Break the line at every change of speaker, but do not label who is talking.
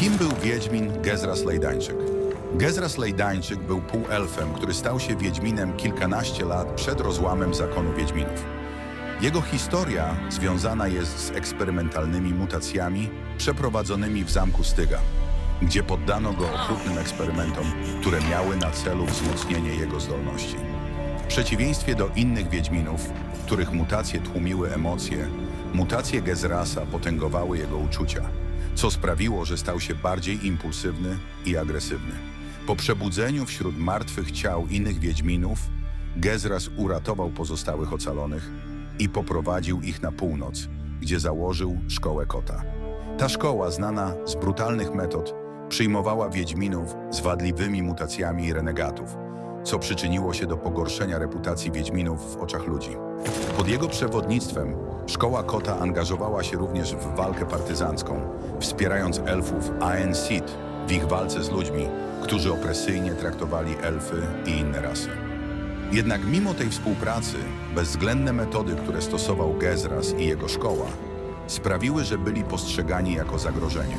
Kim był Wiedźmin Gezras Lejdańczyk? Gezras Lejdańczyk był półelfem, który stał się Wiedźminem kilkanaście lat przed rozłamem zakonu Wiedźminów. Jego historia związana jest z eksperymentalnymi mutacjami przeprowadzonymi w zamku Styga, gdzie poddano go okrutnym eksperymentom, które miały na celu wzmocnienie jego zdolności. W przeciwieństwie do innych Wiedźminów, których mutacje tłumiły emocje, mutacje Gezrasa potęgowały jego uczucia, co sprawiło, że stał się bardziej impulsywny i agresywny. Po przebudzeniu wśród martwych ciał innych Wiedźminów, Gezras uratował pozostałych ocalonych i poprowadził ich na północ, gdzie założył szkołę kota. Ta szkoła, znana z brutalnych metod, przyjmowała Wiedźminów z wadliwymi mutacjami i renegatów, co przyczyniło się do pogorszenia reputacji Wiedźminów w oczach ludzi. Pod jego przewodnictwem szkoła kota angażowała się również w walkę partyzancką, wspierając elfów Aen Sith w ich walce z ludźmi, którzy opresyjnie traktowali elfy i inne rasy. Jednak mimo tej współpracy, bezwzględne metody, które stosował Gezras i jego szkoła, sprawiły, że byli postrzegani jako zagrożenie.